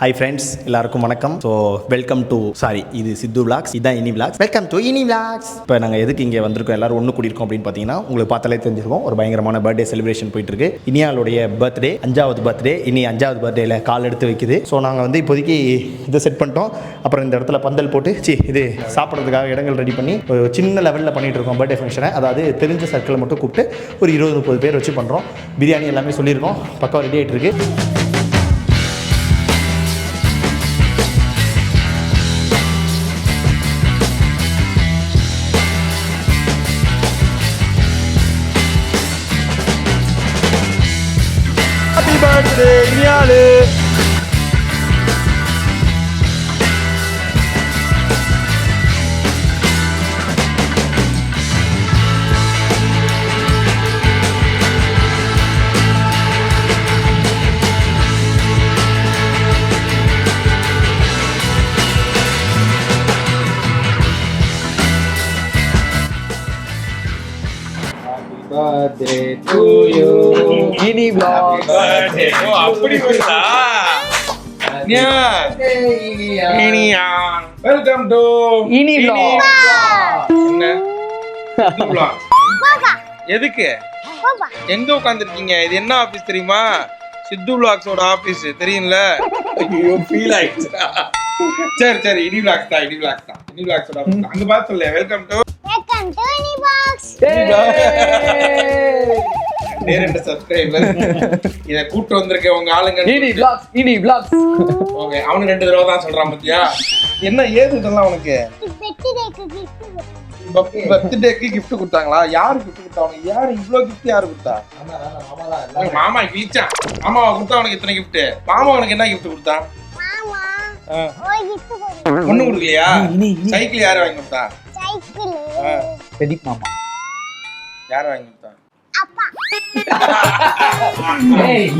Hi friends எல்லாருக்கும் வணக்கம். So welcome to sorry இது சித்து விளாக்ஸ் இதான் Ini vlogs welcome to Ini vlogs இப்போ நாங்கள் எதுக்கு இங்கே வந்திருக்கோம் எல்லாரும் ஒன்று கூடியிருக்கோம் அப்படின்னு பார்த்தீங்கன்னா உங்களுக்கு பார்த்தாலே தெரிஞ்சிருக்கும். ஒரு பயங்கரமான பர்த்டே செலிப்ரேஷன் போயிட்டு இருக்கு இனியாளுடைய பர்த்டே அஞ்சாவது பர்த்டே இனி அஞ்சாவது பர்த்டேல கால் எடுத்து வைக்குது. ஸோ நாங்கள் வந்து இப்போதைக்கு இதை செட் பண்ணிட்டோம். அப்புறம் இந்த இடத்துல பந்தல் போட்டு சி இது சாப்பிட்றதுக்காக இடங்கள் ரெடி பண்ணி ஒரு சின்ன லெவலில் பண்ணிட்டு இருக்கோம் பர்த்டே ஃபங்க்ஷனை அதாவது தெரிஞ்ச சர்க்கிளை மட்டும் கூப்பிட்டு ஒரு இருபது முப்பது பேர் வச்சு பண்ணுறோம் பிரியாணி எல்லாமே சொல்லியிருக்கோம். பக்கம் ரெடி ஆகிட்டு இருக்கு அப்படி வருதா? இனியா. எதுக்கு? எங்க உட்காந்துருக்கீங்க இது என்ன ஆபீஸ் தெரியுமா? சித்து விளாக்ஸோட ஆபீஸ் தெரியும்ல? ஐயோ ஃபீல் ஆயிடுச்சு. சரி சரி இனி விளாக்ஸ் தான் இனி விளாக்ஸ் தான். இனி ஆபீஸ் தான். அங்க பார்த்து சொல்ல welcome to welcome to Ini vlogs ரெண்டு சப்ஸ்கிரைபர் இத கூட்டு வந்திருக்க உங்க ஆளுங்க Ini vlogs. Ini vlogs. Okay அவனு ரெண்டு தடவை தான் சொல்றான் பாத்தியா? என்ன ஏது இதெல்லாம் உனக்கு? கிஃப்ட் பர்த்டேக்கு gift. கொடுத்தாங்களா? யாரு gift கொடுத்தா? உனக்கு யாரு இவ்ளோ gift யாரு கொடுத்தா? மாமா கிழிச்சான் மாமாவை கொடுத்தா உனக்கு இத்தனை gift? மாமா உனக்கு என்ன கொடுத்தான் மாமா கிஃப்ட் கொடுத்து ஒண்ணு கொடுக்கலையா? இனி, இனி. சைக்கிள் யாரு வாங்கி கொடுத்தா? Cycle mama. யாரு வாங்கி கொடுத்தா?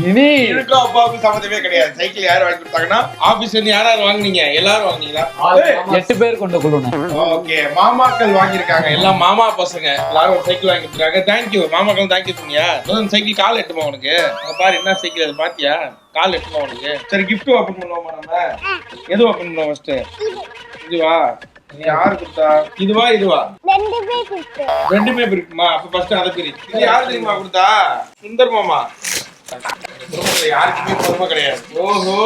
Ini. எனக்கும் அப்பாவுக்கும் சம்மந்தமே கிடையாது. சைக்கிள் யாரு வாங்கி கொடுத்தாங்கன்னா ஆபீஸ் வந்து யாராவது வாங்குனீங்க? எல்லாரும் வாங்குனீங்களா? எட்டு பேர் கொண்ட குழுன ஓகே. மாமாக்கள் வாங்கியிருக்காங்க. எல்லாம் மாமா பசங்க. எல்லாரும் ஒரு சைக்கிள் வாங்கி கொடுத்துருக்காங்க. தேங்க்யூ மாமாக்கள் தேங்க்யூ சொன்னியா முதல்ல சைக்கிள் கால் எட்டுமா உனக்கு? அங்க பாரு என்ன சைக்கிள் அது பாத்தியா? கால் எட்டுமா உனக்கு? சரி கிஃப்ட் ஓபன் பண்ணுவோமா நம்ம? எது ஓபன் பண்ணுவோம் ஃபர்ஸ்ட் இதுவா? யாரு கொடுத்தா இதுவா இதுவா? ரெண்டு பேர் இருக்குமா? அப்ப ஃபர்ஸ்ட் அதை பிரி. இது யாரு தெரியுமா கொடுத்தா சுந்தர் மாமா. யாருக்குமே பொறுமை கிடையாது. ஓஹோ.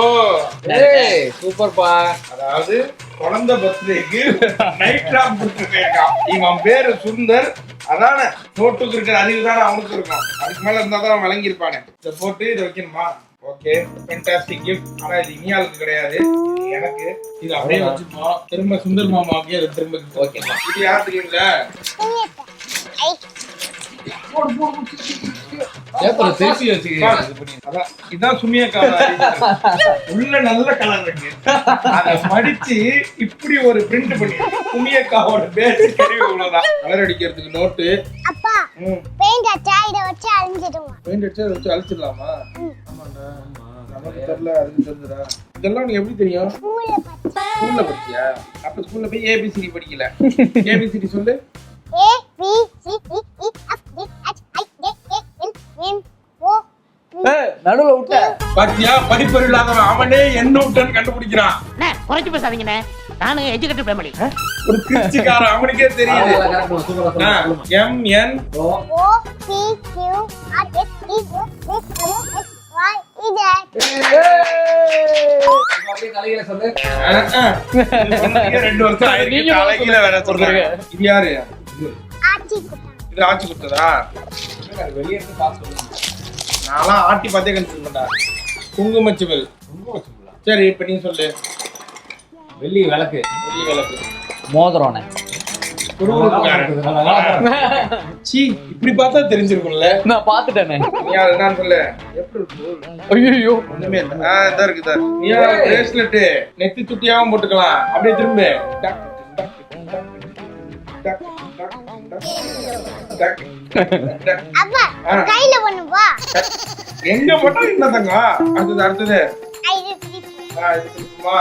super pa. அதாவது குழந்தை பர்த்டேக்கு நைட் ட்ராப் கொடுத்துருக்கேன் இவன் பேரு சுந்தர். அதானே நோட்டுக்கு இருக்கிற அறிவு தானே அவனுக்கு இருக்கும். அதுக்கு மேல இருந்தா தான் அவன் விளங்கியிருப்பானே. இதை போட்டு இதை வைக்கணுமா? ஓகே ஃபென்டாஸ்டிக் கிஃப்ட் ஆனா இது இனியாளுக்கு கிடையாது. எனக்கு இது அப்படியே வச்சுப்போம் திரும்ப சுந்தர் மாமாவுக்கு அது திரும்ப ஓகே இது யார் தெரியுங்களா Paper திருப்பி வச்சு அதான் இதான் சுமியா உள்ள நல்ல கலர் இருக்கு. அத மடிச்சு இப்படி ஒரு பிரிண்ட் பண்ணி சுமியக்காவோட பேசிக் அறிவு இவ்வளவுதான். கலர் அடிக்கிறதுக்கு நோட்டு அப்பா பெயிண்ட் அடிச்சா இத வச்சு அழிஞ்சிடுமா? பெயிண்ட் அடிச்சு அதை வச்சு அழிச்சிடலாமா? ஆமாண்டா. நமக்கு தெரியல அதுக்கு தெரிஞ்சுடா இதெல்லாம் உனக்கு எப்படி தெரியும்? ஸ்கூல்ல பச்சை படிச்சியா? அப்ப ஸ்கூல்ல போய் ஏபிசிடி படிக்கல. ஏபிசிடி சொல்லு. A B C D E F G H நடுவுல விட்ட. பாத்தியா? படிப்பறிவு இல்லாதவன் அவனே என்ன விட்டன்னு கண்டுபிடிக்கிறான். குறைச்சு பேசாதீங்கண்ணே நானும் எஜுகேட்டட் ஃபேமிலி ஒரு கிரிச்சிக்காரன் அவனுக்கே தெரியுது. M N O. P Q R S T O S W X Y Z ரெண்டு வருஷம் ஆயிருக்கு. நீங்க தலைகீழ வேற சொல்றாங்க. இது யாரு? இது ஆட்சி கொடுத்ததா நான்லாம் ஆட்டி பார்த்தே கன்ஃபியூஸ் பண்ணா குங்குமச்சிவல். சரி இப்ப நீ சொல்லு. வெள்ளி விளக்கு. வெள்ளி விளக்கு. குருகுருக்காரன். சீ இப்படி பார்த்தா தெரிஞ்சிருக்கும்ல. நான் பாத்துட்டேனே நீ யாரு என்னன்னு சொல்லு. எப்படி இருக்கு ஐயோ ஒண்ணுமே இல்ல. ஆ இதா இருக்கு இதா. நீ பிரேஸ்லெட் நெத்தி சுட்டியாவும் போட்டுக்கலாம். அப்படியே திரும்ப. டக், டக், டக், டக், டக், டக், டக். அப்பா. கையில ஒண்ணு வா. எங்க போட்டா என்ன அடுத்தது அடுத்தது. ஐ இது ஆ,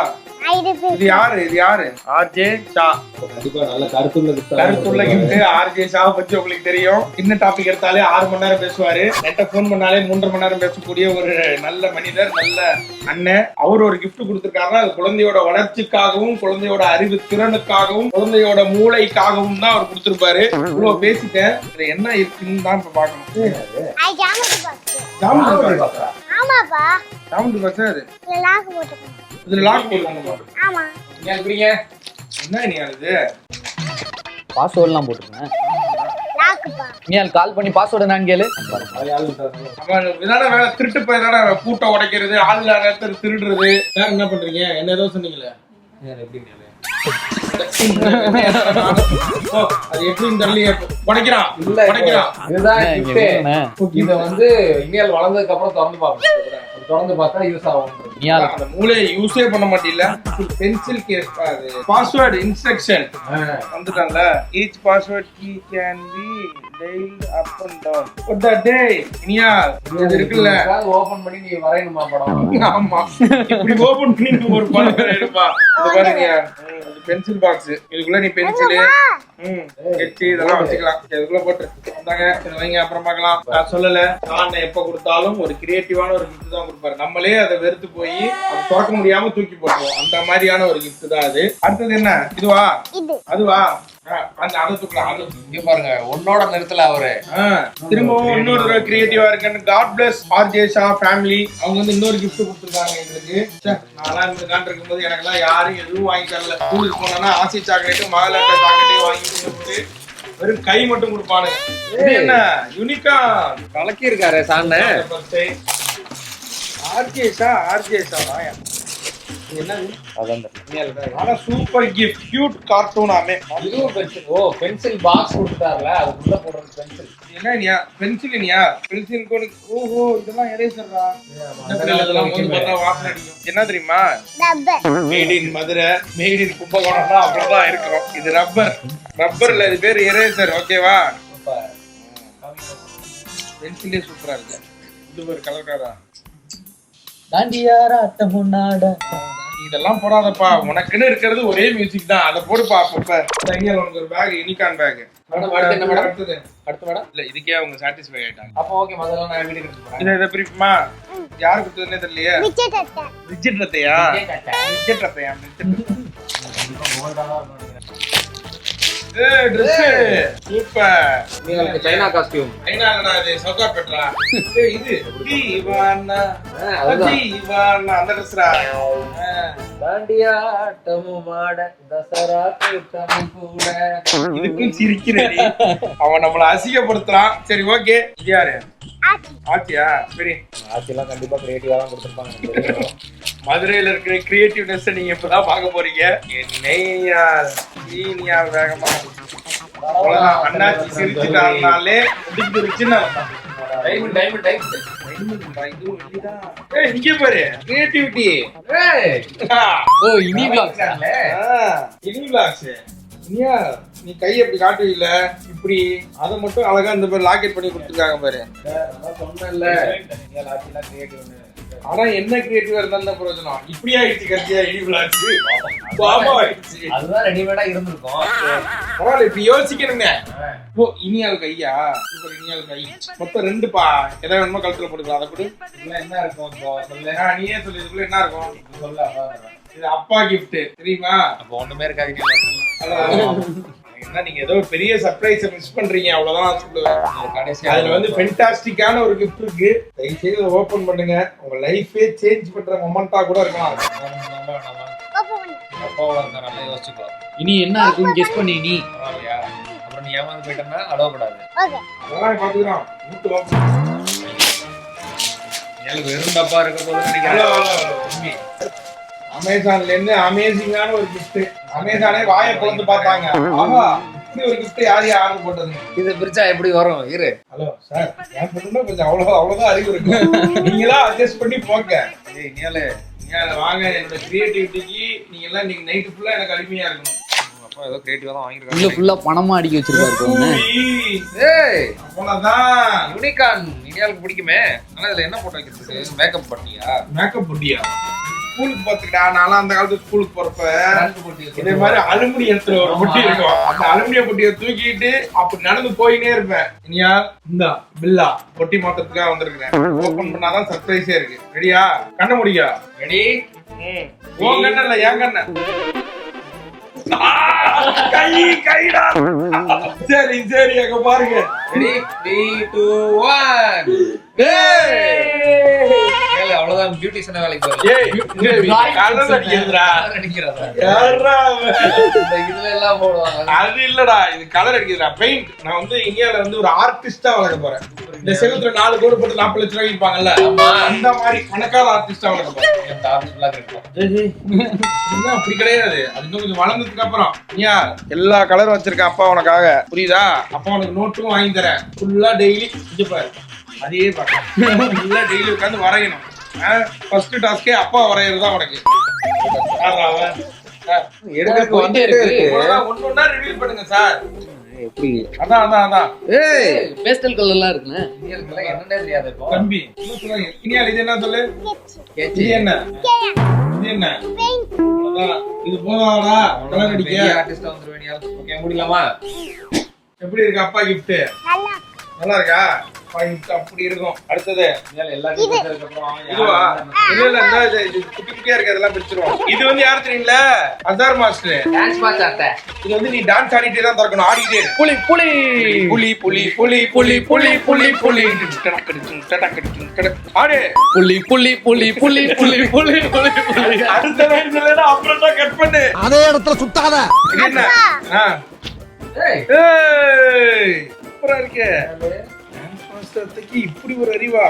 இது யாரு? இது யாரு? ஆர்ஜே ஷா. கண்டிப்பா நல்ல கருத்துள்ள கருத்துள்ள கிஃப்ட் ஆர்ஜே ஷா பத்தி உங்களுக்கு தெரியும். சின்ன டாபிக் எடுத்தாலே ஆறு மணி நேரம் பேசுவாரு. நெட்ட போன் பண்ணாலே மூன்றரை மணி நேரம் பேசக்கூடிய ஒரு நல்ல மனிதர் நல்ல அண்ணன். அவர் ஒரு gift கொடுத்திருக்காருன்னா அது குழந்தையோட வளர்ச்சிக்காகவும் குழந்தையோட அறிவு திறனுக்காகவும் குழந்தையோட மூளைக்காகவும் தான் அவர் கொடுத்திருப்பாரு. இவ்வளவு பேசிட்டேன். இதுல என்ன இருக்குன்னு தான் இப்ப பாக்கணும் பாக்ஸ்? ஆமாப்பா. ஜாமெட்ரி பாக்ஸா அது? லாக் போட்டுக்கணும் இதுல லாக் போடலாமா? ஆமா. என்ன நீ அது? பாஸ்வேர்ட்லாம் போட்டுருக்கேன். நீ கால் பண்ணி பாஸ்வேர்டு நான் கேளு. வேலை திருட்டு போய் தானே பூட்டை உடைக்கிறது ஆள் நேரத்துல திருடுறது. வேற என்ன பண்றீங்க? என்ன ஏதோ சொன்னீங்களே? ஓ, அது எப்படின்னு தெரியலையே. உடைக்கிறான். உடைக்கிறான். இதுதான். இத வந்து இனிமேல் வளர்ந்ததுக்கு அப்புறம் திறந்து பார்க்கணும் திறந்து பார்த்தா யூஸ் ஆகும். நீயால் அந்த மூளையை யூஸே பண்ண மாட்டீல பென்சில் கேஸ் அது. Password instruction வந்துட்டான்ல. Each password key can be tail up and down what the day Iniya இது இருக்குல்ல. ஓபன் பண்ணி நீ வரையணுமா படம்? ஆமா. இப்படி ஓபன் பண்ணி நீ ஒரு படம் எடுப்பா இது பாருங்க பென்சில் பாக்ஸ் இதுக்குள்ள நீ பென்சில் ம் கெட்டி இதெல்லாம் வச்சுக்கலாம். இதுக்குள்ள போட்டு. இந்தாங்க இதை வைங்க. அப்புறம் பார்க்கலாம். நான் சொல்லல. நான் எப்ப கொடுத்தாலும் ஒரு கிரியேட்டிவான ஒரு gift தான் கொடுப்பாரு நம்மளே அதை வெறுத்து போய் அது திறக்க முடியாம தூக்கி போட்டுருவோம். அந்த மாதிரியான ஒரு gift தான் அது. அடுத்தது என்ன? இதுவா? இது. அதுவா? அந்த அதை தூக்கலாம் அது இங்க பாருங்க உன்னோட நிறுத்தல அவரு. திரும்பவும் இன்னொரு தடவை கிரியேட்டிவா இருக்குன்னு God bless RJ Sha family அவங்க வந்து இன்னொரு gift கொடுத்துருக்காங்க எங்களுக்கு. நான்லாம் இந்த காண்ட் இருக்கும்போது எனக்கெல்லாம் யாரும் எதுவும் வாங்கி தரல. ஸ்கூலுக்கு போனோம்னா ஆசி சாக்லேட்டு மகாலாட்ட சாக்லேட்டையும் வாங்கி கொடுத்து வெறும் கை மட்டும் கொடுப்பானுங்க இது என்ன? யூனிக்கா கலக்கி இருக்காரு சாண்ண ஆர்ஜே ஷா ஆர்ஜே ஷா என்னது ஆனா சூப்பர் கிஃப்ட் கியூட் கார்ட்டூனாமே இதுவும் பென்சில் ஓ பென்சில் பாக்ஸ் கொடுத்தாருல அதுக்குள்ள போடுறது பென்சில் என்ன நீயா? பென்சில் கோனுக்கு ஓஹோ இதெல்லாம் எரேசர்ரா என்ன தெரியுமா? Rubber made in Madurai made in Kumbakonam தான் அவ்வளவுதான் இருக்கிறோம். இது ரப்பர் ரப்பர்ல இது பேர் எரேசர் ஓகேவா பென்சிலே சூப்பரா. இருக்கு. இது ஒரு கலர் கலரா தாண்டியாராட்டம் முன்னாட இதெல்லாம் போடாதப்பா. உனக்குன்னு இருக்கிறது ஒரே மியூசிக் தான். அதை போடுப்பா அப்பப்ப தையல் உனக்கு ஒரு பேக் யூனிகான் பேக்? அடுத்தது. அடுத்து மேடம் இல்ல இதுக்கே அவங்க சாட்டிஸ்ஃபை ஆயிட்டாங்க. அப்போ ஓகே முதல்ல நான் எடுத்துட்டு போறேன் இதை இதை பிரிப்புமா? யார் கொடுத்ததுன்னே தெரியலையே. ரிஜெட் ரத்தையா ரிஜெட் ரத்தையா ஏய் Dress சூப்பர். உங்களுக்கு சைனா காஸ்டியூம் ஐநாடா இது சவுகார் பெட்ரா இது தீவானா அந்த ட்ரெஸ்ரா தாண்டியாட்டமும் ஆட தசரா கூட்டமும் கூட. இதுக்கும் சிரிக்கிறேன் அவன் நம்மள அசிங்கப்படுத்துறான். சரி ஓகே. யாரு? ஆச்சி ஆச்சியா சரி. ஆட்சியெல்லாம் கண்டிப்பா கிரியேட்டிவா தான் கொடுத்துருப்பாங்க. மதுரையில இருக்கிற கிரியேட்டிவ்னஸ் நீங்க இப்பதான் பார்க்க போறீங்க. என்னையா நீனியா வேகமா. அண்ணாச்சி சிரிச்சுட்டாருனாலே. டைமண்ட் டைமண்ட் டைமண்ட் இங்க பாரு. கிரியேட்டிவிட்டி ஓ இனி இனியா நீ கை எப்படி காட்டுவீல்ல? இப்படி. அதை மட்டும் அழகா இந்த மாதிரி லாக்கெட் பண்ணி கொடுத்துருக்காங்க பாரு. கிரியேட்டிவ் ஆனா என்ன கிரியேட்டிவா இருந்தாலும் பிரயோஜனம். இப்படி ஆயிடுச்சு இனி விளாக்ஸ் பாபா ஆயிடுச்சு. அதுதான் ரெடிமேடா இருந்திருக்கும். பரவாயில்ல இப்படி யோசிக்கணுங்க ஓ இனியால் கையா? சூப்பர் இனியால் கை. மொத்தம் ரெண்டு பா எதை வேணுமோ கழுத்துல போட்டுக்கலாம். அதை கூட. இதுல என்ன இருக்கும் இப்போ? சொல்லு. நீயே சொல்லு. என்ன இருக்கும்? சொல்ல இது அப்பா கிஃப்ட் தெரியுமா? அப்போ ஒண்ணுமே இருக்காது என்ன நீங்க ஏதோ பெரிய சர்ப்ரைஸ மிஸ் பண்றீங்க அவ்வளவுதான் சொல்லுவேன். கடைசி அதுல வந்து ஃபென்டாஸ்டிக்கான ஒரு gift இருக்கு. தயவு செய்து ஓபன் பண்ணுங்க. உங்க லைஃபே சேஞ்ச் பண்ற மொமெண்டா கூட இருக்கலாம். ஓப்பன் நல்லா யோசிச்சுக்கோ இனி என்ன இருக்குன்னு கெஸ் பண்ணி நீ. அப்புறம் நீ ஏமாந்து போயிட்டோம்னா அழவக்கூடாது ஓகே அதெல்லாம் மூட்டு ஓப்பன் ஏழு வெறும் டப்பா இருக்க போது நினைக்கிறேன். அமேசான்ல இருந்து அமேசிங்கான ஒரு gift. அமேசானே வாயை பொளந்து பார்த்தாங்க. ஆமா இப்படி ஒரு gift யார் யார் ஆர்டர் போட்டது? இது பிரிச்சா எப்படி வரும்? இரு. ஹலோ சார் என் பொண்ணுன்னா கொஞ்சம் அவ்வளவு அவ்வளவுதான் அறிவு இருக்கு. நீங்களா அட்ஜஸ்ட் பண்ணி போங்க. ஏய் நீயாலே நீங்க அதை வாங்க என்னோட கிரியேட்டிவிட்டிக்கு நீங்க எல்லாம் நீங்க நைட்டு ஃபுல்லா எனக்கு அடிமையா இருக்கணும். அப்பா ஏதோ கிரியேட்டிவா தான் வாங்கிருக்காங்க ஃபுல்லா பணமா அடிக்க வச்சிருக்காரு. ஏய். அவ்வளவுதான் யூனிகான் இனியாளுக்கு பிடிக்குமே. ஆனா இதுல என்ன போட்டு வைக்கிறதுக்கு? மேக்கப் பண்ணியா? மேக்கப் புட்டியா ஸ்கூலுக்கு பாத்துக்கிட்டா நான் அந்த காலத்து ஸ்கூலுக்கு போறப்ப இதே மாதிரி அலுமினியத்துல ஒரு பொட்டி இருக்கும். அந்த அலுமினிய பொட்டியை தூக்கிட்டு அப்படி நடந்து போயினே இருப்பேன். இனியா இந்தா பில்லா பொட்டி மாத்தத்துக்காக வந்திருக்கிறேன். ஓபன் பண்ணாதான் சர்ப்ரைஸே இருக்கு. ரெடியா கண்ண முடியா ரெடி உன் கண்ண இல்ல என் கண்ண. கை கைடா. சரி சரி அங்க பாருங்க. ரெடி த்ரீ டூ ஒன் அவன்? இந்த இதுல எல்லாம் போடுவாங்க. அது இல்லடா இது கலர் அடிக்கிறதுடா. பெயிண்ட். நான் வந்து இந்தியால வந்து ஒரு ஆர்டிஸ்டா வளர்க்க போறேன். இந்த செவத்துல நாலு கோடு போட்டு நாற்பது லட்சம் ரூபாய் ஆமா. அந்த மாதிரி பணக்கார ஆர்டிஸ்டா வளர்க்க போறேன். அப்படி கிடையாது. அது இன்னும் கொஞ்சம் வளர்ந்ததுக்கு அப்புறம். ஏன் எல்லா கலரும் வச்சிருக்கேன் அப்பா உனக்காக. புரியுதா? அப்பா உனக்கு நோட்டும் வாங்கி தரேன். ஃபுல்லா டெய்லி இது பாரு. அதே பார்க்க ஃபுல்லா டெய்லி உட்காந்து வரையணும். ஃபர்ஸ்ட் டாஸ்கே அப்பா வரையறது தான் உனக்கு எடுக்கிறதுக்கு வந்துட்டே இருக்கு. ஒண்ணா ரிவீல் பண்ணுங்க சார் அதான் அதான் அதான். ஏய்! பேஸ்டல் இருக்குண்ணே இந்தியர்களுக்கெல்லாம் என்னன்னே தெரியாது இப்போ. தம்பி. இனியால் இது என்ன சொல்லு? இது என்ன? இது என்ன. இது போதாடா கலர் அடிக்க ஆர்டிஸ்டா வந்துருவேன் ஓகே முடியலாமா? எப்படி இருக்கு அப்பா கிஃப்ட் நல்லா நல்லா இருக்கா? அப்படி இருக்கும் அடுத்தது இதுவா இல்ல இல்ல இந்த இது குட்டி குட்டியா இருக்கு அதெல்லாம் பிரிச்சிருவோம் இது வந்து யாரு தெரியுங்களா அசார் மாஸ்டர் டான்ஸ் மாஸ்டர் இது வந்து நீ டான்ஸ் ஆடிட்டே தான் திறக்கணும் ஆடிட்டே. புலி புலி புலி புலி புலி புலி புலி புலி புலி. ஆடு புலி புலி புலி புலி புலி புலி புலி புலி அடுத்த லைன் இல்லைன்னா அப்புறம் தான் கட் பண்ணு அதே இடத்துல சுத்தாத என்ன. ஏய் ஏய் சூப்பரா இருக்கே மாஸ்டர்த்துக்கு இப்படி ஒரு அறிவா?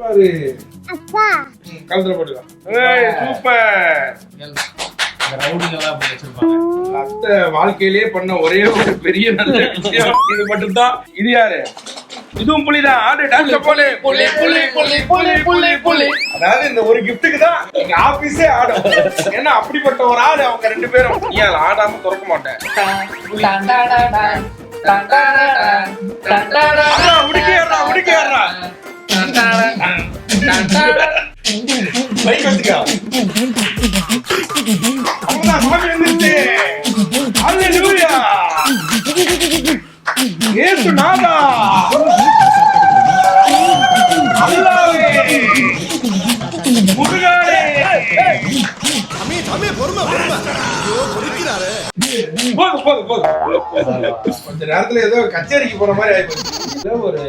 பாரு. கழுத்துல போட்டுக்கலாம். ஏய் சூப்பர். அத்தை வாழ்க்கையிலே பண்ண ஒரே ஒரு பெரிய நல்ல விஷயம். இது மட்டும்தான். இது யாரு? இதுவும் புலிதான். ஆடு டான்ஸ் போலே புலி. புலி புலி புலி புலி புலி அதாவது இந்த ஒரு கிஃப்ட்டுக்கு தான் எங்க ஆபீஸே ஆடும். ஏன்னா அப்படிப்பட்ட ஒரு ஆடு அவங்க ரெண்டு பேரும். ஏன் ஆடாம திறக்க மாட்டேன். பைக் வச்சுக்கோ அம்மா சாமி வந்துருச்சு அல்லேலூயா இயேசு நாதா அல்லாஹ்வே முருகாரே அமீ அமீ பொறுமை பொறுமை முருகானே. போதும், போதும், போதும். கொஞ்ச நேரத்துல ஏதோ கச்சேரிக்கு போற மாதிரி ஆயிப்போச்சு ஏதோ ஒரு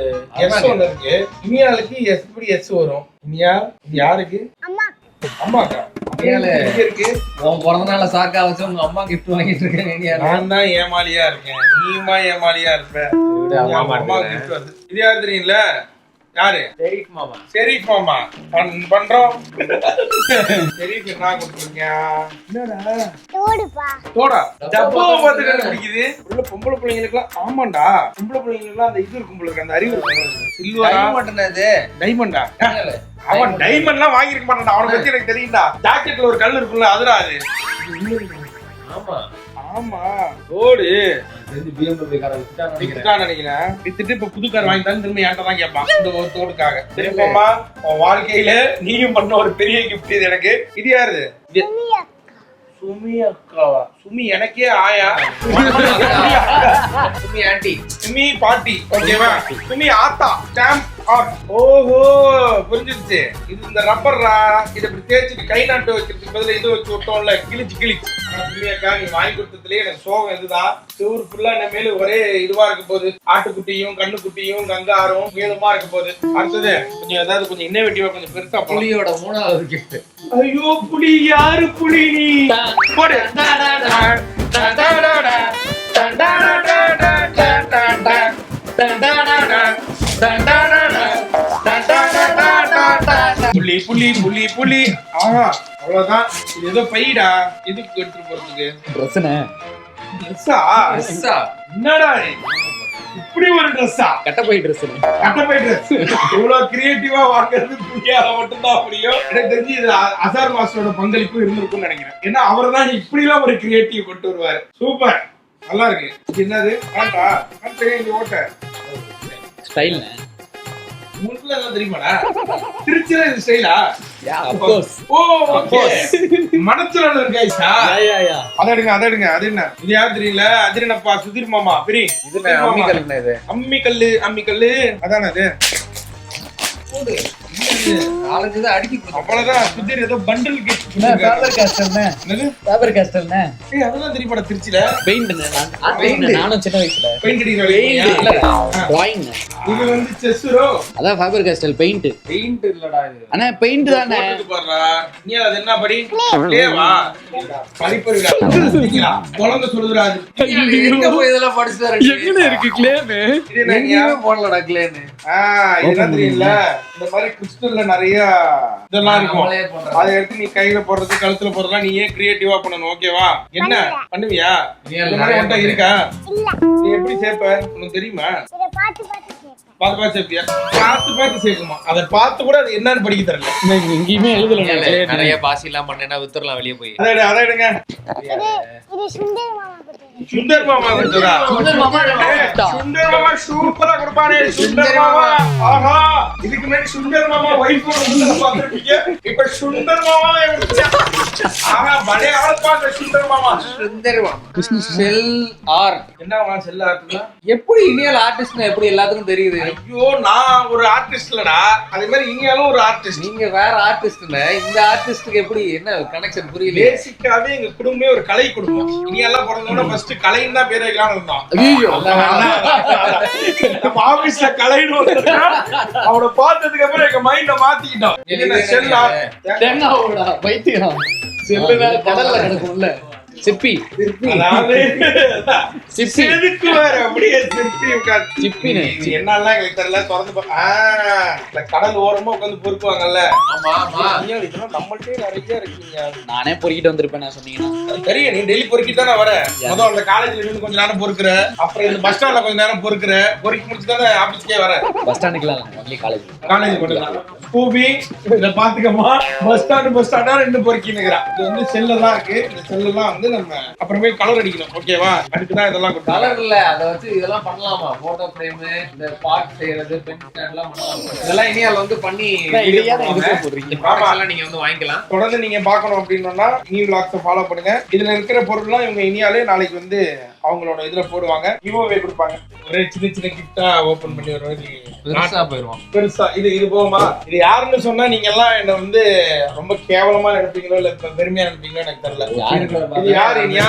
எஸ் ஒண்ணு இருக்கு இனியாளுக்கு எஸ் எப்படி எஸ் வரும் இனியா இது யாருக்கு அம்மா அம்மாக்கா இருக்கு உன் பிறந்த நாள சாக்கா வச்சு உங்க அம்மா வாங்கிட்டு இருக்கேன்? நான் தான் ஏமாலியா இருக்கேன் நீயுமா ஏமாலியா இருப்ப விடு, அம்மா gift வருது. இது தெரியும்ல யாரு? ஷெரீஃப் மாமா. ஷெரீஃப் மாமா. பண்- பண்றோம். ஷெரீஃப் என்ன கொடுத்துருக்கீங்க என்னடா? தோடுப்பா. தோடா? டப்பாவை பார்த்து கண்டுபிடிக்குது உள்ள பொம்பளை பிள்ளைங்களுக்குலாம் ஆமாண்டா. பொம்பளை பிள்ளைங்களுக்குலாம் அந்த இது இருக்கும் போல இருக்கு அந்த அறிவு இருக்கும் சில்வரா? டைமண்ட் அது டைமண்டா. அவன் டைமண்ட்லாம் வாங்கியிருக்க மாட்டான்டா. அவனை பத்தி எனக்கு தெரியும்டா. ஜாக்கெட்ல ஒரு கல் இருக்கும்ல அதுடா அது. ஆமா. ஆமா. ஓடு கார வித்துட்டான்னு நினைக்கிறேன். வித்துட்டு இப்ப புது கார் வாங்கி தரேன் திரும்ப என்கிட்ட தான் கேட்பான். இந்த ஒரு தோடுக்காக. சரிப்பாம்மா உன் வாழ்க்கையில நீயும் பண்ண ஒரு பெரிய கிஃப்ட் இது எனக்கு. இது யாரு? இது சுமி அக்காவா? சுமி எனக்கே ஆயா. சுமி ஆண்டி. சுமி பாட்டி. ஓகேவா? சுமி ஆத்தா. ஸ்டாம்ப் ஓஹோ புரிஞ்சிருச்சு இது இந்த ரப்பர்ரா இதை இப்படி தேய்ச்சிட்டு கை நாட்டு வைக்கிறதுக்கு பதிலா இது வச்சு விட்டோம்ல கிழிச்சு கிழிச்சு அக்கா நீ வாங்கி கொடுத்ததுலயே எனக்கு சோகம் இதுதான் செவ்வறு ஃபுல்லா என்ன மேல ஒரே இதுவா இருக்க போகுது ஆட்டுக்குட்டியும் கண்ணுக்குட்டியும் கங்காரும் மேலுமா இருக்க போகுது அடுத்தது கொஞ்சம் ஏதாவது கொஞ்சம் இன்னோவேட்டிவா கொஞ்சம் பெருசா புலியோட மூணாவது gift ஐயோ புலி யாரு புலி நீ போடு புலி புலி புலி புலி ஆஹா அவ்வளவுதான். இது ஏதோ பைடா இதுக்கு எடுத்துட்டு போறதுக்கு? ட்ரெஸ்ஸுண்ணே ட்ரெஸ்ஸா எஸ்ஸா என்னடா இது? இப்படி ஒரு ட்ரெஸ்ஸா கட்டப்பை ட்ரெஸ்ஸுண்ணே கட்டப்பை ட்ரெஸ் இவ்வளவு கிரியேட்டிவா வாங்குறது புரியாத மட்டும்தான் முடியும் எனக்கு தெரிஞ்சு இது அசார் மாஸ்டரோட பங்களிப்பு இருந்திருக்கும்னு நினைக்கிறேன். ஏன்னா அவர் தான் இப்படி எல்லாம் ஒரு கிரியேட்டிவ் கொண்டு வருவாரு. சூப்பர் நல்லா இருக்கு. என்னது? ஆண்டா ஆண்டா இங்க ஓட்ட. ஸ்டைல்ண்ணே உங்களுக்கு எல்லாம் தெரியுமாடா? திருச்சியில இது ஸ்டைலா ஓ ஓகே மனசுல இருக்கு ஐசா அத எடுங்க அத எடுங்க. அது என்ன? இது யார் தெரியல அதிரனப்பா சுதீர் மாமா. பிரி. இது என்ன அம்மி கல்லுண்ணே இது. அம்மி கல்லு அம்மி கல்லு அதானே அது? நாலஞ்சு தான் அடிக்கி அவ்வளவுதான் சுதீர் ஏதோ பண்டில் ஃபேபர் கேஸ்டல்னே ஃபேபர் கேஸ்டல்னே ஏய் அதெல்லாம் தெரியுமாடா திருச்சியில? பெயிண்ட் பெயிண்ட் நானும் சின்ன வயசுல. பெயிண்ட் அடிக்கிற பெயிண்ட் டிராயிங் இது வந்து செஸ்ஸரோ அதான் ஃபேபர் கேஸ்டல் பெயிண்ட் பெயிண்ட் இல்லடா இது. அண்ணா பெயிண்ட் தானே. நீ அது என்ன படி? லேவா படிப்பறிவிடா குழந்தை சொல்லுதுடா அது. எங்க போய் இதெல்லாம் படிச்சுதான் எங்கன இருக்கு கிளேம் இது போடலடா கிளேன்னு ஆ, இதெல்லாம் தெரியல இந்த மாதிரி கிறிஸ்டல்ல நிறைய இதெல்லாம் இருக்கும். அதை எடுத்து நீ கையில போடுறது கழுத்துல போடுறதுலாம் நீ ஏன் கிரியேட்டிவா பண்ணணும் ஓகேவா என்ன? பண்ணுவியா? நீ இந்த மாதிரி. இருக்கா? இல்ல. நீ எப்படி சேர்ப்ப? உனக்கு தெரியுமா? இதை பார்த்து பார்த்து கேட்பேன் பார்த்து பார்த்து சேர்ப்பியா பார்த்து பார்த்து சேர்க்குமா அதை பார்த்து கூட அது என்னன்னு படிக்க தெரியல. எங்கேயுமே எழுதல. நிறைய பாசி எல்லாம் பண்ணேன்னா வித்துறலாம் வெளியே போய். அதை எடு, அதை எடுங்க சுந்தர் மாமா கொடுத்தது. சுந்தர் மாமா சுந்தர் மாமா சுந்தர் மாமா சூப்பரா கொடுப்பானே. சுந்தர் மாமா. ஆஹா இதுக்கு முன்னாடி சுந்தர் மாமா வைஃப் பார்த்திருப்பீங்க. இப்ப சுந்தர் மாமா ஆஹா பழைய ஆள் பார்த்த சுந்தர் மாமா. Cell art. என்னவா செல்ல ஆர்ட்ல எப்படி இனியல் ஆர்டிஸ்ட்னா எப்படி எல்லாத்துக்கும் தெரியுது? ஐயோ நான் ஒரு ஆர்டிஸ்ட்லடா அதே மாதிரி இனியாலும் ஒரு ஆர்டிஸ்ட் நீங்க வேற ஆர்டிஸ்ட்ல இந்த ஆர்டிஸ்டுக்கு எப்படி என்ன கனெக்ஷன் புரியல பேசிக்காவே எங்க குடும்பமே ஒரு கலை குடும்பம். இனியெல்லாம் பிறந்தோட ஃபர்ஸ்ட் கலைன்னு தான் பேர் வைக்கலாம்னு இருந்தோம். ஐயோ. நம்ம ஆபீஸ்ல கலைன்னு. அவனை பார்த்ததுக்கு அப்புறம் எங்க மைண்ட மாத்திக்கிட்டோம். என்ன செல் art? தென்னாவோடா பைத்தியம். செல்லுனா கடல்ல கிடக்கும்ல. சிப்பி. சிப்பி. செதுக்கு வேற அப்படியே சிற்பி உட்கார்ந்து. சிப்பினு. இது என்னெல்லாம் எங்களுக்கு தெரியல திறந்து இந்த கடல் ஓரமா உட்காந்து பொறுக்குவாங்கல்ல. ஆமா ஆமா. ஐயா, இதெல்லாம் நம்மள்ட்டே நிறைய இருக்குங்க. நானே பொறுக்கிட்டு வந்திருப்பேன் நான் சொன்னீங்கன்னா. அது தெரியும் நீ டெய்லி பொறுக்கிட்டு தானே வர. முதல் அந்த காலேஜ்ல இருந்து கொஞ்ச நேரம் பொறுக்குற. அப்புறம் இந்த பஸ் ஸ்டாண்ட்ல கொஞ்ச நேரம் பொறுக்குற. பொறுக்கி முடிச்சு தானே ஆபீஸ்க்கே வர. பஸ் ஸ்டாண்டுக்குலாம் ஒன்லி காலேஜ் காலேஜ் கொண்டு பூபி இத பாத்துக்கமா பஸ் ஸ்டாண்ட் பஸ் ஸ்டாண்டா ரெண்டு பொறுக்கி நிக்கிறான் இது வந்து செல்லெல்லாம் இருக்கு. இந்த செல்லெல்லாம் வந்து நம்ம அப்புறமே கலர் அடிக்கணும். ஓகேவா அதுக்கு தான் இதெல்லாம் கலர் இல்ல அத வச்சு இதெல்லாம் பண்ணலாமா? போட்டோ ஃப்ரேம் இந்த பார்ட் செய்யறது பென் ஸ்டாண்ட் எல்லாம் பண்ணலாம்? இதெல்லாம் இனியால் வந்து பண்ணி நீங்க வந்து வாங்கிக்கலாம். தொடர்ந்து நீங்க பார்க்கணும் அப்படின்னா நியூ லாக்ஸை ஃபாலோ பண்ணுங்க. இதுல இருக்கிற பொருள்லாம் இவங்க இனியாலே நாளைக்கு வந்து அவங்களோட இதுல போடுவாங்க கிவ்அவே கொடுப்பாங்க. ஒரே சின்ன சின்ன கிஃப்டா ஓபன் பண்ணி ஒரு மாதிரி பெருசா போயிருவோம் பெருசா இது இது போகுமா? இது யாருன்னு சொன்னா நீங்க எல்லாம் என்ன வந்து ரொம்ப கேவலமா நினைப்பீங்களோ இல்ல பெருமையா நினைப்பீங்களோ எனக்கு தெரியல. இது யார் இனியா?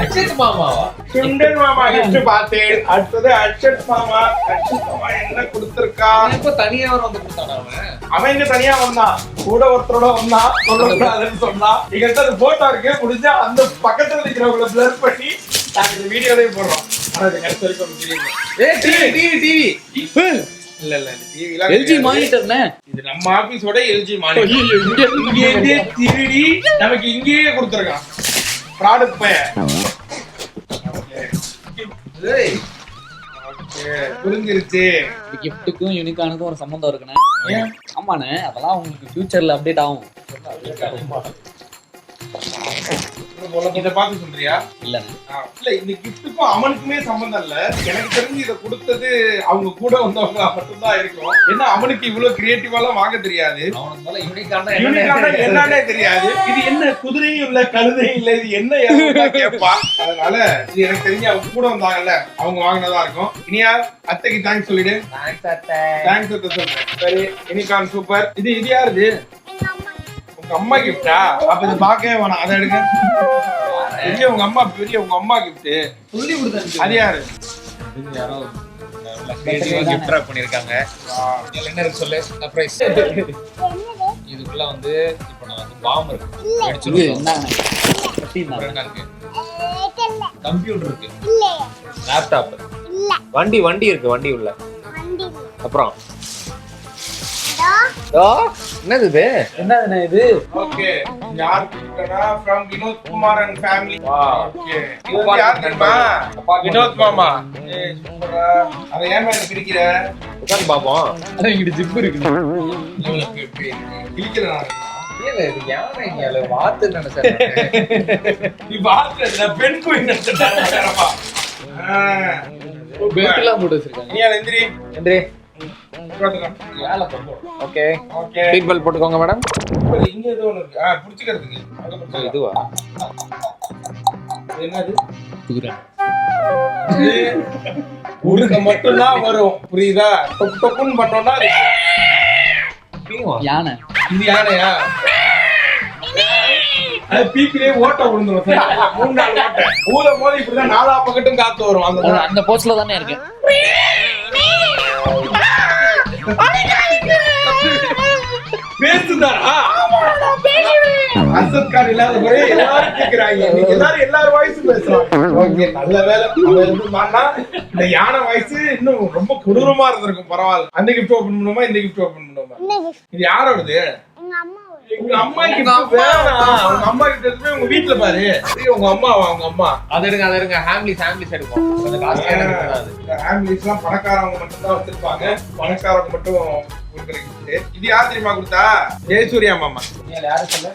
அச்சேத் மாமாவா சுண்டல் மாமா கிஃப்ட் பார்த்தேன். அடுத்தது அர்ஷத் மாமா அர்ஷத் மாமா என்ன கொடுத்திருக்கா? எப்ப தனியா வர வந்து கொடுத்தானா அவன்? அவன் இங்க தனியா வந்தான். கூட ஒருத்தரோட வந்தான். சொல்லக்கூடாதுன்னு சொன்னான். போட்டோ இருக்கு. முடிஞ்சா அந்த பக்கத்துல இருக்கிறவங்கள பிளர் பண்ணி நாங்க இந்த வீடியோலயே போடுறோம். ஆனா அது கடைசி வரைக்கும் உங்களுக்கு தெரியுங்க ஏய் டிவி டிவி டிவி இல்ல இல்ல எல்ஜி மானிட்டர்னே இது நம்ம ஆபீஸோட எல்ஜி மானிட்டர் இங்கே இருந்தே திருடி நமக்கு இங்கேயே கொடுத்துருக்கான். ஏய் Okay, புரிஞ்சிருச்சு கிஃப்ட்டுக்கும் ஒரு சம்மந்தம் இருக்குண்ணே. ஆமாண்ணே அதெல்லாம் உங்களுக்கு ஃபியூச்சர்ல அப்டேட் ஆகும்? இத பார்த்து சொல்றியா? இல்லண்ணே ஆ, இல்ல இந்த கிஃப்ட்டுக்கும் அவனுக்குமே சம்பந்தம் இல்ல. எனக்கு தெரிஞ்சு இத கொடுத்தது அவங்க கூட வந்தவங்க மட்டும்தான் இருக்கும். ஏன்னா அவனுக்கு இவ்வளவு கிரியேட்டிவாலாம் வாங்க தெரியாது? என்னன்னே தெரியாது. இது என்ன குதிரையும் இல்ல கழுதையும் இல்ல இது என்ன கேட்பான் அதனால இது எனக்கு தெரிஞ்சு அவங்க கூட வந்தாங்கல்ல அவங்க வாங்கினதா இருக்கும். இனியா அத்தைக்கு தேங்க்ஸ் சொல்லிடு. தேங்க்ஸ் அத்தை. சொல்றேன். சரி இனிகான் சூப்பர் இது இது யாருது அம்மா கிஃப்டா அப்ப இது பார்க்கவே வேணாம். அதை எடுங்க. பெரிய உங்க அம்மா பெரிய உங்க அம்மா கிஃப்ட் சொல்லி கொடுத்தாங்க அது யாரு? யாரோ கிஃப்ட் ராப் பண்ணிருக்காங்க. என்ன இருக்கு சொல்லு சர்ப்ரைஸ் இதுக்குள்ள வந்து இப்போ நான் வந்து பாம் இருக்கு. என்ன? இருக்கு கம்ப்யூட்டர் இருக்கு. லேப்டாப் இல்ல. வண்டி வண்டி இருக்கு வண்டி உள்ள. அப்புறம்? என்னது இது? என்னதுண்ணே இது? ஓகே யார் கிஃப்டனா from Vinod Kumar and family okay. இது வந்து Apartment யார் தெரியுமா? Apartment வினோத் மாமா. ஏய் சூப்பரா. அதை ஏன் மேல பிரிக்கிற? உட்காந்து பாப்போம். அதான் இங்கிட்டு ஜிப் இருக்கு. இவளுக்கு இப்படி கிழிக்கிறேன் இல்ல இது யானை இங்க வாத்து நினைச்சேன் நீ பாத்துல பெண் குயின் நினைச்சிட்டாங்க பெல்ட் எல்லாம் போட்டு வச்சிருக்காங்க நீ எந்திரி. ஓகே ஓகே சீட் பெல்ட் போட்டுக்கோங்க மேடம் இங்க ஏதோ ஒண்ணு இருக்கு ஆ புடிச்சுக்கிறதுக்கு. இதுவா? இது என்னது உடுக்க மட்டும்தான் வரும் புரியுதா? டொக்கு டொக்குன்னு பண்ணோம்னா யானை. இது யானையா? அது பீக்கிலே ஓட்ட விழுந்துரும்? மூணு நாள் ஓட்ட. ஊத போது இப்படிதான் நாலா பக்கட்டும் காத்து வரும் அந்த அந்த போஸ்ட்ல தானே இருக்கு. பேசுதாரா அசத் கார்டு இல்லாத முறை எல்லாரும் கேக்குறாங்க. நீங்க எல்லாரும் எல்லாரும் வாய்ஸும் பேசுறாங்க ஓகே நல்ல வேலை. இந்த யானை வாய்ஸ் இன்னும் ரொம்ப கொடூரமா இருந்திருக்கும். பரவாயில்ல. அந்த கிஃப்ட் ஓபன் பண்ணுமா இந்த கிஃப்ட் ஓபன் பண்ணுமா இது யாரோடது? எங்க அம்மா கிட்ட உங்க அம்மா. கிட்ட இருந்து உங்க வீட்டுல பாரு. உங்க அம்மாவா உங்க அம்மா. அது எடுங்க அது எடுங்க. ஹேம்லிஸ் ஹேம்லிஸ் எடுப்போம். அந்த ஆம்புலன்ஸ் எல்லாம் பணக்காரவங்க மட்டும் தான் வச்சிருப்பாங்க. பணக்காரவங்க மட்டும் கொடுக்குற gift. இது யார் தெரியுமா கொடுத்தா? ஜெயசூர்யா மாமா. யாரும் சொல்ல?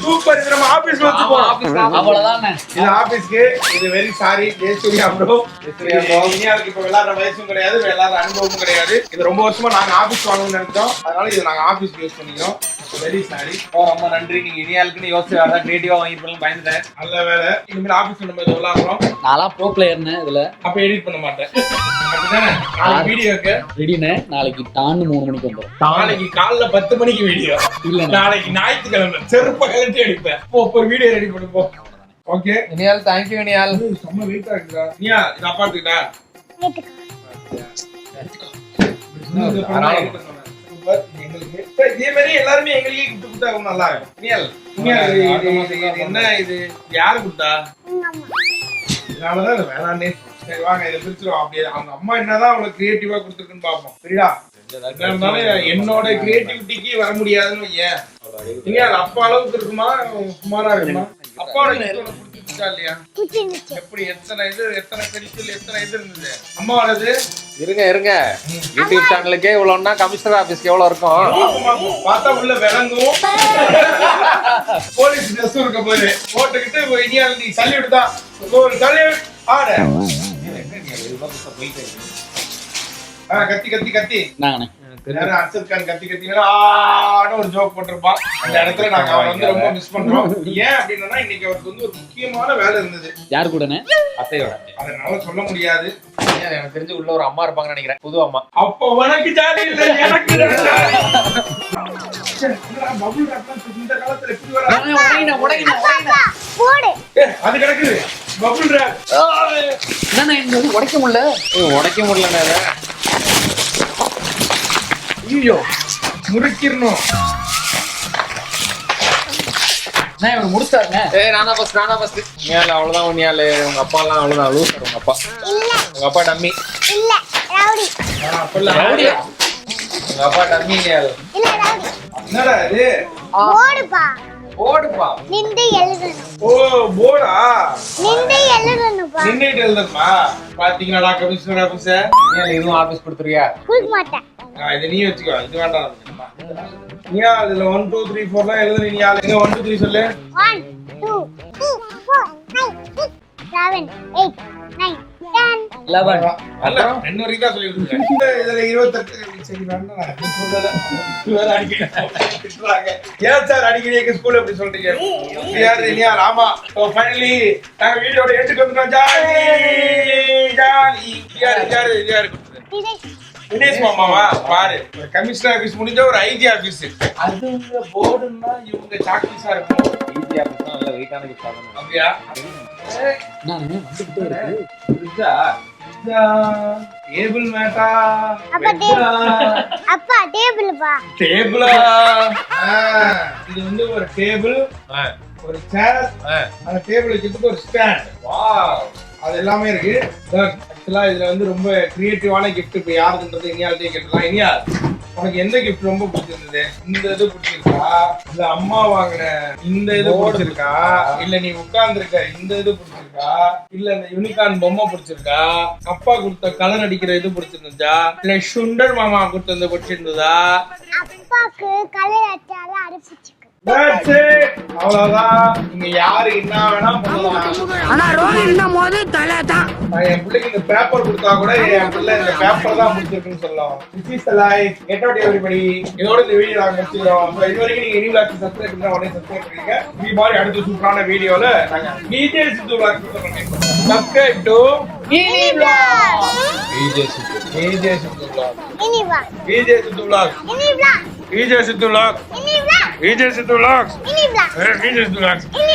சூப்பர் இது நம்ம ஆபீஸ்ல வச்சுப்போம் அவ்வளவுதானே? இது ஆபீஸ்க்கு இது வெரி சாரி ஜெயசூர்யா ப்ரோ இனியாவுக்கு இப்ப விளையாடுற வயசும் கிடையாது விளையாடுற அனுபவமும் கிடையாது. இது ரொம்ப வருஷமா நாங்க ஆபீஸ் வாங்கணும்னு நினைச்சோம். அதனால இது நாங்க ஆபீஸ்க்கு யூஸ் பண்ணிக்கிறோம். வெரி சாரி ஓ ரொம்ப நன்றி. நீங்க இனியாளுக்குன்னு யோசிச்சு வேற கிரியேட்டிவா வாங்கி போலாம் பயந்துட்டேன். நல்ல வேலை. இனிமேல் ஆபீஸ்ல நம்ம இது விளையாடுறோம் நான்லாம் ப்ரோ பிளேயர்னு இதுல. அப்ப எடிட் பண்ண மாட்டேன். நாளைக்கு வீடியோக்கு ரெடினே நாளைக்கு டான்னு மூணு மணிக்கு வந்துடும் நாளைக்கு காலைல பத்து மணிக்கு வீடியோ இல்ல நாளைக்கு ஞாயிற்றுக்கிழமை. செருப்ப கழட்டி அடிப்பேன். போ ஒரு வீடியோ ரெடி பண்ணு போ. ஓகே இனியால் தேங்க்யூ இனியால் செம்ம வெயிட்டா இருக்குடா. நீயா இது அப்பா எடுத்துக்கிட்டா சூப்பர் எங்களுக்கு இதே மாதிரி எல்லாருமே எங்களுக்கே gift கொடுத்தா ரொம்ப நல்லா இருக்கும். என்ன இது? யாரு கொடுத்தா? எங்க அம்மா வேணான்னே சரி வாங்க இதை பிரிச்சிருவோம். அப்படியே அவங்க அம்மா என்னதான் அவங்களுக்கு கிரியேட்டிவா கொடுத்துருக்குன்னு பார்ப்போம். சரிடா என்னோட கிரியேட்டிவிட்டிக்கு வர முடியாதுன்னு ஏன் நீங்க அப்பா அளவுக்கு இருக்குமா? சுமாரா இருக்குமா? அப்பாவோட இல்லையா? எப்படி எத்தனை இது எத்தனை பெருசில் எத்தனை இது இருந்தது? அம்மாவோடது இருங்க இருங்க. யூடியூப் சேனலுக்கே இவ்வளவுன்னா கமிஷனர் ஆபீஸ்க்கு எவ்வளவு இருக்கும்? பார்த்தா உள்ள விளங்கும் போலீஸ் ட்ரெஸ் இருக்க போது போட்டுக்கிட்டு இனியா நீ சல்யூட் தான் ஒரு சல்யூட் ஆட. ஆ, கத்தி கத்தி கத்தி. நாங்கண்ணே அன்சர் கான் கத்தி கத்தினா ஒரு ஜோக் போட்டிருப்பான். அந்த இடத்துல நாங்க அவரை வந்து ரொம்ப மிஸ் பண்றோம். ஏன் அப்படின்னா இன்னைக்கு அவருக்கு வந்து ஒரு முக்கியமான வேலை இருந்தது. யார் கூடனே அத்தையோட. அதனால சொல்ல முடியாது. எனக்கு தெரிஞ்சு உள்ள ஒரு அம்மா இருப்பாங்கன்னு நினைக்கிறேன். புது அம்மா. அப்ப உனக்கு ஜாலி இல்ல எனக்கு இந்த காலத்துல எப்படி வர? அது கிடக்குது. பபுள் ராப் உடைக்க முடியல. ஏய், உடைக்க முடியலண்ணே இதை. ஐயோ முறுக்கிடணும். நான் இவர் முடிச்சாருண்ணே ஏய் நானா ஃபர்ஸ்ட் நானா ஃபர்ஸ்ட் நியால் அவ்வளவுதான் உன்னியால் உங்க அப்பா எல்லாம் அவ்வளவுதான் லூசர் உங்க அப்பா. இல்ல. உங்க அப்பா டம்மி இல்ல ரவுடி உங்க அப்பா டம்மி இல்ல ரவுடி என்னடா இது? போடுப்பா. நின்று எழுதணும். ஓ போர்டா நின்று எழுதணும்ப்பா நின்னுட்டு எழுதுமா பாத்தீங்களாடா கமிஷனர் இதுவும் ஆபீஸ் கொடுக்க மாட்டேன். இது நீ வச்சுக்கோ. இது வேண்டாம். நீயா இதுல ஒன் டூ த்ரீ ஃபோர்லாம் எழுதுன நீ எங்க ஒன் டூ த்ரீ சொல்லு. One two three four five six seven eight nine ஏன் சார் அடிக்கடி எங்க ஸ்கூல்ல இப்படி சொல்றீங்க? ராமா. ஃபைனலி நாங்க வீடியோட எட்டுக்கு வந்துட்டோம். Jolly jolly. யாரு யாரு யாரு? தினேஷ் மாமாவா? பாரு. ஒரு கமிஷனர் ஆபீஸ் முடிஞ்ச ஒரு ஐஜி ஆபீஸ் அது போர்டுன்னா இவங்க சாக்பீஸா இருக்கும். ஈஸி ஆபீஸ் தான் நல்ல வெயிட்டான அப்படியா? வந்துகிட்டே இருக்கு புரிஞ்சா? டேபிள் மேட்டா அப்பா டேபிள் அப்பா டேபிள்ப்பா டேபிளா இது வந்து ஒரு டேபிள் ஒரு சேர் அந்த டேபிள் வைக்கிறதுக்கு ஒரு ஸ்டாண்ட் வாவ் அது எல்லாமே இருக்கு. ஆக்சுவலா இதுல வந்து ரொம்ப கிரியேட்டிவான கிஃப்ட் இப்ப யாருக்குன்றது இனியால்ட்டே கேட்டலாம் இனியா உனக்கு எந்த கிஃப்ட் ரொம்ப பிடிச்சிருந்தது? இந்த இது பிடிச்சிருக்கா? இல்ல அம்மா வாங்கின இந்த இது பிடிச்சிருக்கா? இல்ல நீ உட்கார்ந்துருக்க இந்த இது பிடிச்சிருக்கா? இல்ல இந்த யூனிகார்ன் பொம்மை பிடிச்சிருக்கா? அப்பா கொடுத்த கலர் அடிக்கிற இது பிடிச்சிருந்துச்சா? இல்ல சுண்டர் மாமா கொடுத்தது பிடிச்சிருந்ததா? அப்பாக்கு கலர் அடிச்சாலும் it. அவ்வளவுதான். நீங்க யாரு என்ன வேணா ஆனா ரோஹின் போது தலை தான். நான் என் பிள்ளைக்கு இந்த பேப்பர் கொடுத்தா கூட என் பிள்ளை இந்த பேப்பர் தான் முடிச்சிருக்குன்னு சொல்லலாம். This is life get out everybody இதோட இந்த வீடியோ நாங்க So, இது வரைக்கும் நீங்க விளாக் சப்ஸ்கிரைப் பண்ணா உடனே சப்ஸ்கிரைப் பண்ணுங்க இது மாதிரி அடுத்த சூப்பரான வீடியோல நாங்க DJ Sidhu vlog subscribe to Ini vlog DJ Sidhu DJ Sidhu vlog. DJ Sidhu vlog Ini vlog. DJ Sidhu vlog Ini vlog. DJ Sidhu vlog Ini